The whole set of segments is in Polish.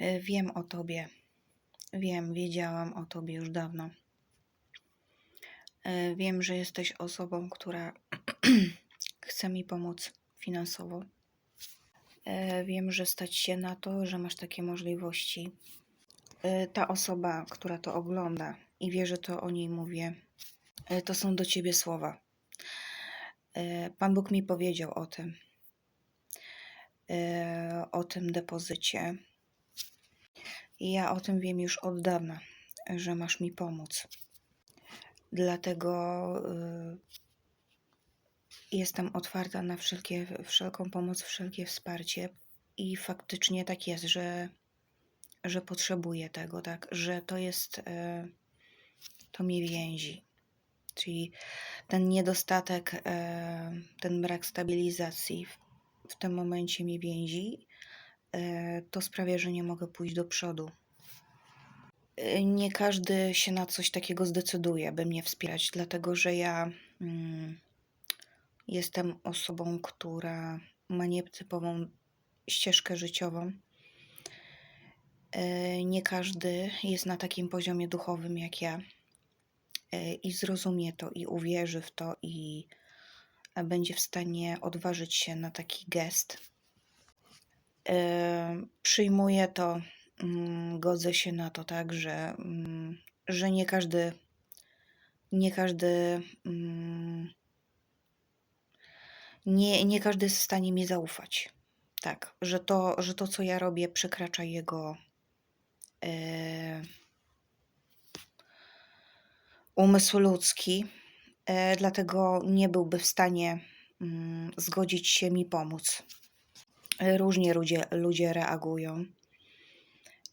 Y, Wiem o tobie. Wiem, wiedziałam o tobie już dawno. Y, Wiem, że jesteś osobą, która chce mi pomóc finansowo. Y, Wiem, że stać się na to, że masz takie możliwości. Ta osoba, która to ogląda i wie, że to o niej mówię, to są do ciebie słowa. Pan Bóg mi powiedział o tym, o tym depozycie. Ja o tym wiem już od dawna, że masz mi pomóc. Dlatego y, jestem otwarta na wszelkie, wszelką pomoc, wszelkie wsparcie. I faktycznie tak jest, że, że potrzebuję tego, tak, że to jest, y, to mnie więzi. Czyli ten niedostatek, y, ten brak stabilizacji w, w tym momencie mnie więzi to sprawia, że nie mogę pójść do przodu. E, Nie każdy się na coś takiego zdecyduje, by mnie wspierać, dlatego że ja mm, jestem osobą, która ma nietypową ścieżkę życiową. E, Nie każdy jest na takim poziomie duchowym jak ja e, i zrozumie to, i uwierzy w to, i e, będzie w stanie odważyć się na taki gest e, przyjmuję to, mm, godzę się na to, tak, że, mm, że nie każdy, nie każdy, mm, nie, nie każdy jest w stanie mi zaufać. Tak, że to, że to co ja robię, przekracza jego e, umysł ludzki, e, dlatego nie byłby w stanie zgodzić się mi pomóc. E, Różnie ludzie, ludzie reagują.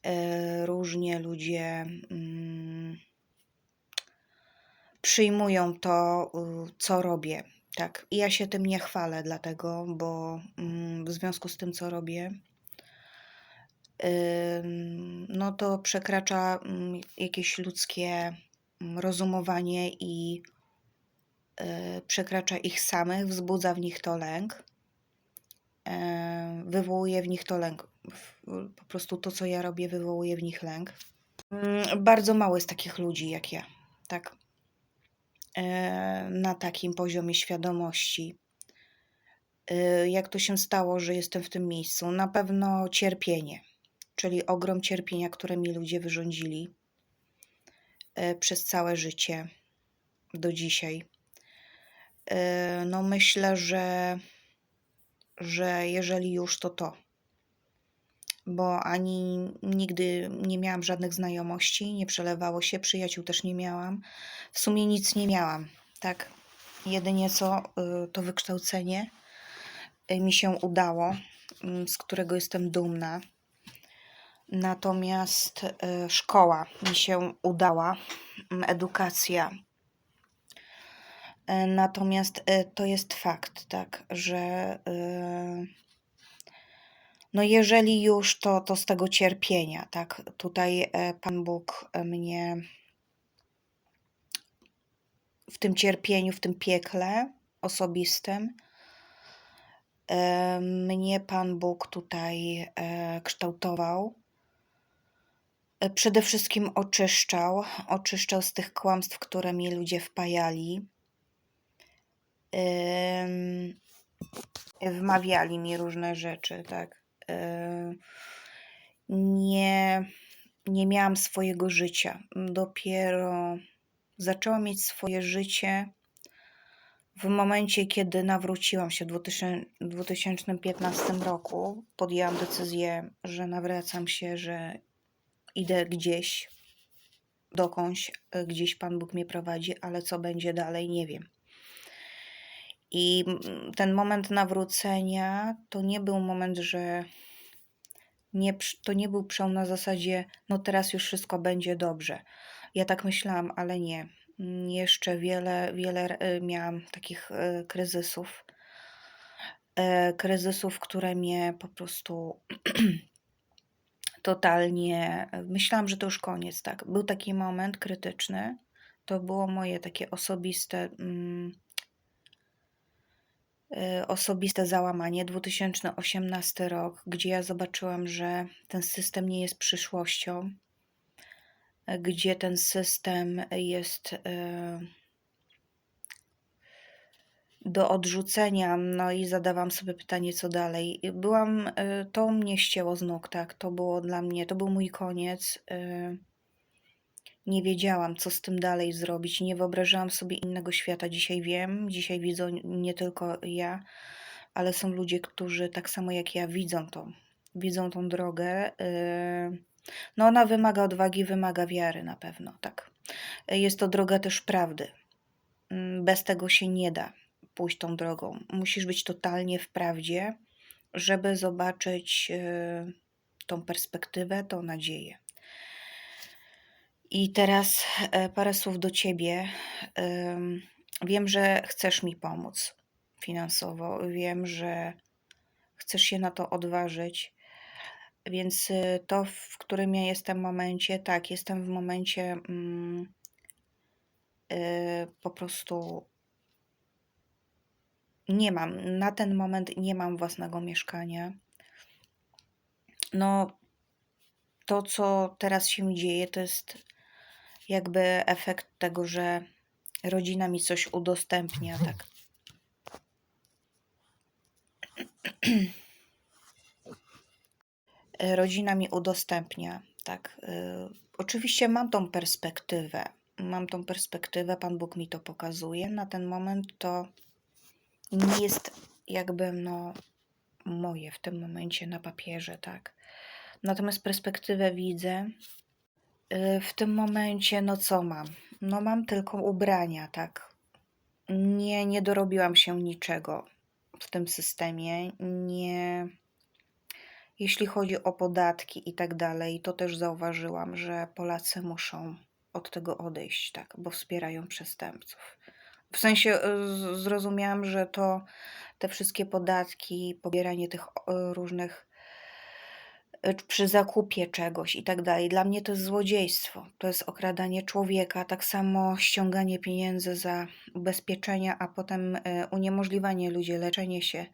E, Różnie ludzie mm, przyjmują to, co robię. Tak, i ja się tym nie chwalę, dlatego, bo mm, w związku z tym, co robię, no to przekracza mm, jakieś ludzkie rozumowanie i y, przekracza ich samych, wzbudza w nich to lęk e, wywołuje w nich to lęk. Po prostu to, co ja robię, wywołuje w nich lęk. Mm, Bardzo mało jest takich ludzi jak ja, tak. Na takim poziomie świadomości. E, Jak to się stało, że jestem w tym miejscu? Na pewno cierpienie, czyli ogrom cierpienia, które mi ludzie wyrządzili e, przez całe życie do dzisiaj. E, No myślę, że że jeżeli już, to to. Bo ani nigdy nie miałam żadnych znajomości, nie przelewało się, przyjaciół też nie miałam. W sumie nic nie miałam, tak? Jedynie co y, to wykształcenie y, mi się udało, mm, z którego jestem dumna. Natomiast y, szkoła mi się udała, mm, edukacja. E, Natomiast e, to jest fakt, tak, że e, no jeżeli już, to, to z tego cierpienia, tak, tutaj Pan Bóg mnie w tym cierpieniu, w tym piekle osobistym, mnie Pan Bóg tutaj kształtował. Przede wszystkim oczyszczał, oczyszczał z tych kłamstw, które mi ludzie wpajali. Wmawiali mi różne rzeczy, tak. Nie, nie miałam swojego życia. Dopiero zaczęłam mieć swoje życie w momencie, kiedy nawróciłam się w 2000 2015 roku. Podjęłam decyzję, że nawracam się, że idę gdzieś, dokądś, e, gdzieś Pan Bóg mnie prowadzi, ale co będzie dalej, nie wiem. I ten moment nawrócenia to nie był moment, że nie, to nie był przełom na zasadzie, no teraz już wszystko będzie dobrze. Ja tak myślałam, ale nie. Jeszcze wiele, wiele e, miałam takich e, kryzysów. E, Kryzysów, które mnie po prostu totalnie. Myślałam, że to już koniec, tak. Był taki moment krytyczny. To było moje takie osobiste. mm, osobiste załamanie 2018 rok, gdzie ja zobaczyłam, że ten system nie jest przyszłością, y, gdzie ten system jest y, do odrzucenia, no i zadawałam sobie pytanie, co dalej. Byłam, y, to mnie ścięło z nóg, tak, to było dla mnie, to był mój koniec. Nie wiedziałam, co z tym dalej zrobić, nie wyobrażałam sobie innego świata. Dzisiaj wiem, dzisiaj widzą nie tylko ja, ale są ludzie, którzy tak samo jak ja widzą to, widzą tą drogę. y, No ona wymaga odwagi, wymaga wiary na pewno, tak. Jest to droga też prawdy. Mm, Bez tego się nie da pójść tą drogą. Musisz być totalnie w prawdzie, żeby zobaczyć y, tą perspektywę, tą nadzieję. I teraz e, parę słów do ciebie. Wiem, że chcesz mi pomóc finansowo. Wiem, że chcesz się na to odważyć. Więc y, to, w którym ja jestem momencie, tak, jestem w momencie mm, y, po prostu nie mam, na ten moment nie mam własnego mieszkania. No, to co teraz się dzieje, to jest jakby efekt tego, że rodzina mi coś udostępnia, tak. Rodzina mi udostępnia, tak. y, Oczywiście mam tą perspektywę. Mam tą perspektywę, Pan Bóg mi to pokazuje. Na ten moment to nie jest jakby no moje w tym momencie na papierze, tak. Natomiast perspektywę widzę. Y, W tym momencie, no co mam? No mam tylko ubrania, tak. Nie, nie dorobiłam się niczego w tym systemie. Nie. Jeśli chodzi o podatki i tak dalej, to też zauważyłam, że Polacy muszą od tego odejść, tak, bo wspierają przestępców. W sensie y, zrozumiałam, że to te wszystkie podatki, pobieranie tych o, różnych y, przy zakupie czegoś i tak dalej. Dla mnie to jest złodziejstwo, to jest okradanie człowieka, tak samo ściąganie pieniędzy za ubezpieczenia, a potem y, uniemożliwianie ludzi, leczenie się,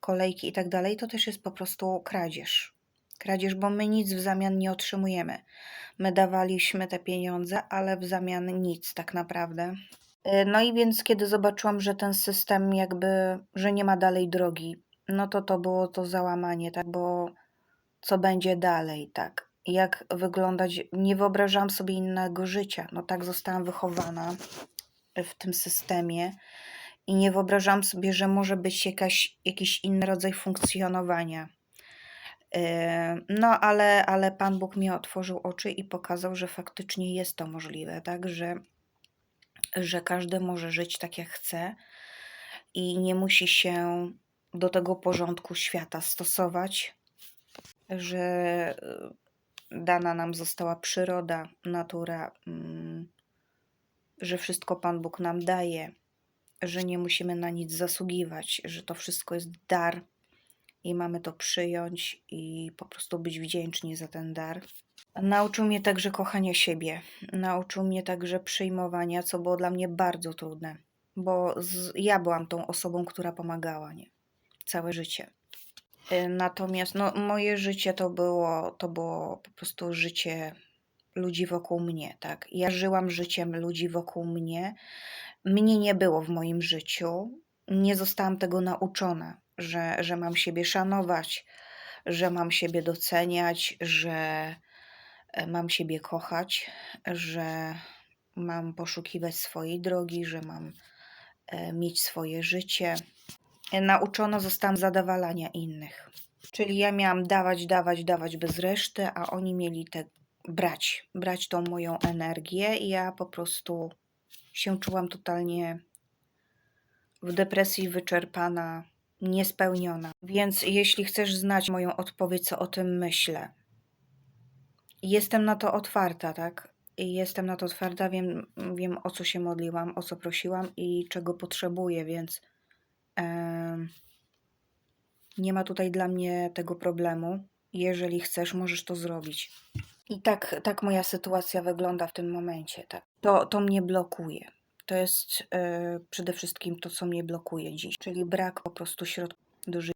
kolejki i tak dalej, to też jest po prostu kradzież. Kradzież, bo my nic w zamian nie otrzymujemy. My dawaliśmy te pieniądze, ale w zamian nic tak naprawdę. Y, No i więc kiedy zobaczyłam, że ten system jakby, że nie ma dalej drogi, no to to było to załamanie, tak, bo co będzie dalej, tak, jak wyglądać, nie wyobrażałam sobie innego życia, no tak zostałam wychowana w tym systemie i nie wyobrażałam sobie, że może być jakaś, jakiś inny rodzaj funkcjonowania. Yy, No, ale, ale Pan Bóg mi otworzył oczy i pokazał, że faktycznie jest to możliwe, tak, że że każdy może żyć tak jak chce i nie musi się do tego porządku świata stosować, że y, dana nam została przyroda, natura, mm, że wszystko Pan Bóg nam daje, że nie musimy na nic zasługiwać, że to wszystko jest dar i mamy to przyjąć i po prostu być wdzięczni za ten dar. Nauczył mnie także kochania siebie. Nauczył mnie także przyjmowania, co było dla mnie bardzo trudne, bo z, ja byłam tą osobą, która pomagała, nie? Całe życie. Natomiast no, moje życie to było, to było po prostu życie ludzi wokół mnie, tak? Ja żyłam życiem ludzi wokół mnie. Mnie nie było w moim życiu. Nie zostałam tego nauczona, że, że mam siebie szanować, że mam siebie doceniać, że e, mam siebie kochać, że mam poszukiwać swojej drogi, że mam e, mieć swoje życie. Nauczona zostałam zadowalania innych. Czyli ja miałam dawać, dawać, dawać bez reszty, a oni mieli te brać, brać tą moją energię i ja po prostu się czułam totalnie w depresji, wyczerpana, niespełniona. Więc jeśli chcesz znać moją odpowiedź, co o tym myślę, jestem na to otwarta, tak? Jestem na to otwarta, wiem, wiem o co się modliłam, o co prosiłam i czego potrzebuję, więc nie ma tutaj dla mnie tego problemu. Jeżeli chcesz, możesz to zrobić. I tak, tak moja sytuacja wygląda w tym momencie. Tak. To, to mnie blokuje. To jest e, przede wszystkim to, co mnie blokuje dziś, czyli brak po prostu środków do życia.